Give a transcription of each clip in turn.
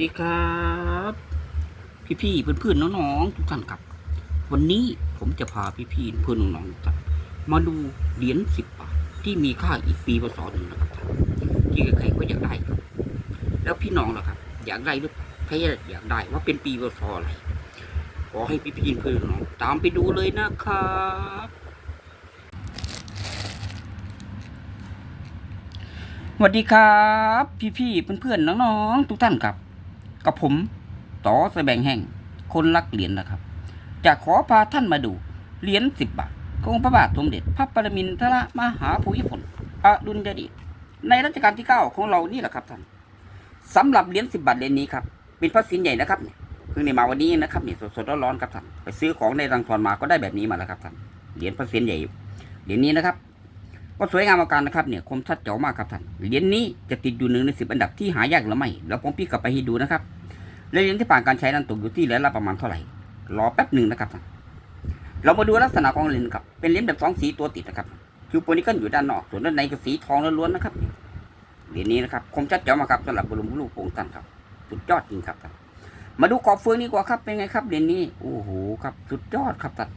ดีครับ พี่ๆเพื่อนๆน้องๆทุกท่านครับ วันนี้ผมจะพาพี่ๆเพื่อนน้องๆทุกท่านมาดูเหรียญสิบบาทที่มีค่าอีกปีพศหนึ่งนะครับที่ใครๆก็อยากได้ครับ แล้วพี่น้องล่ะครับ อยากได้หรือเปล่อยากได้ว่าเป็นปีพศอะไรขอให้พี่ๆเพื่อนน้องตามไปดูเลยนะครับสวัสดีครับ พี่ๆเพื่อนๆน้องๆทุกท่านครับ กับผมต่อแสบงแห่งคนรักเหรียญนะครับ จะขอพาท่านมาดูเหรียญสิบบาทของพระบาทสมเด็จพระปรมินทรมหาภูมิพลอดุลยเดชในรัชกาลที่เก้าของเรานี่แหละครับท่านสำหรับเหรียญสิบบาทเหรียญนี้ครับเป็นพระสินใหญ่นะครับเนี่ยเพิ่งได้มาวันนี้นะครับเนี่ยสดๆร้อนๆครับท่านไปซื้อของในรังทอนมาก็ได้แบบนี้มาแล้วครับท่านเหรียญพระสินใหญ่เหรียญนี้นะครับ ก็สวยงามอาการนะครับเนี่ยคมชัดเจ๋วมากครับท่านเหรียญนี้จะติดอยู่หนึ่งในสิบอันดับที่หายากหรือไม่แล้วผมพี่กลับไปให้ดูนะครับและเหรียญที่ผ่านการใช้นั้นตกอยู่ที่เหรียญละประมาณเท่าไหร่รอแป๊บหนึ่งนะครับท่านเรามาดูลักษณะของเหรียญครับเป็นเหรียญแบบสองสีตัวติดนะครับคือโพนิกันอยู่ด้านนอกส่วนด้านในก็สีทองล้วนๆนะครับเหรียญนี้นะครับคมชัดเจ๋วมากครับสำหรับบรมรูปโป่งท่านครับสุดยอดจริงครับท่านมาดูขอบเฟืองนี้กว่าครับเป็นไงครับเหรียญนี้โอ้โหครับสุดยอดครับท่าน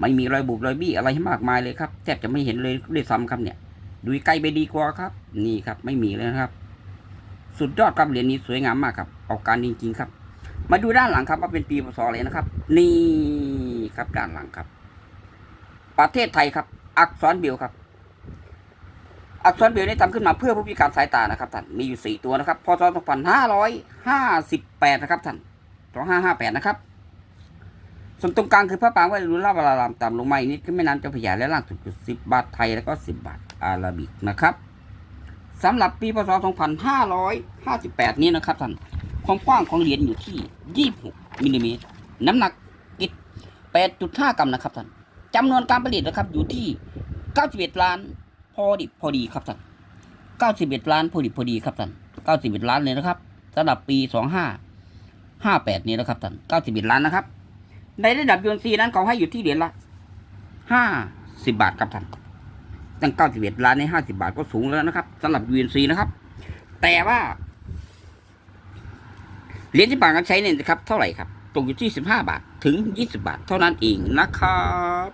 ไม่มีรอยบุบรอยบี้อะไรมากมายเลยครับแทบจะไม่เห็นเลยด้วยซ้ำครับเนี่ย ดูใกล้ไปดีกว่าครับ นี่ครับไม่มีเลยนะครับ สุดยอดครับเหรียญนี้สวยงามมากครับออกการจริงๆครับ มาดูด้านหลังครับว่าเป็นปีพศอะไรนะครับ นี่ครับด้านหลังครับ ประเทศไทยครับ อักษรเบลครับ อักษรเบลนี่ทำขึ้นมาเพื่อผู้พิการสายตานะครับท่านมีอยู่สี่ตัวนะครับพศ2558นะครับท่าน2558นะครับ ส่วนตรงกลางคือพระปางไว้รุนล่าบาลารามต่ำลงมาอีกนิดขึ้นแม่น้ำเจ้าพระยาและล่างสุดคือสิบบาทไทยแล้วก็สิบบาทอาราบิกนะครับสำหรับปีพศ 2558 นี้นะครับท่านความกว้างของเหรียญอยู่ที่ 26มิลลิเมตรน้ำหนักอิฐ8.5 กรัมนะครับท่านจำนวนการผลิตนะครับอยู่ที่ 91 ล้านพอดิบพอดีครับท่าน91 ล้านพอดิบพอดีครับท่าน91 ล้านเลยนะครับสำหรับปี 2558 นี้นะครับท่าน91 ล้านนะครับ ในระดับยูนซีนั้นเขาให้อยู่ที่เหรียญละห้าสิบาทครับท่านตั้งเก้าสิบเอ็ดล้านในห้าสิบาทก็สูงแล้วนะครับสำหรับยูนซีนะครับ แต่ว่าเหรียญที่ปาทกันใช้เนี่ยนะครับ เท่าไหร่ครับ ตกอยู่ที่สิบห้าบาทถึงยี่สิบาท เท่านั้นเองนะครับ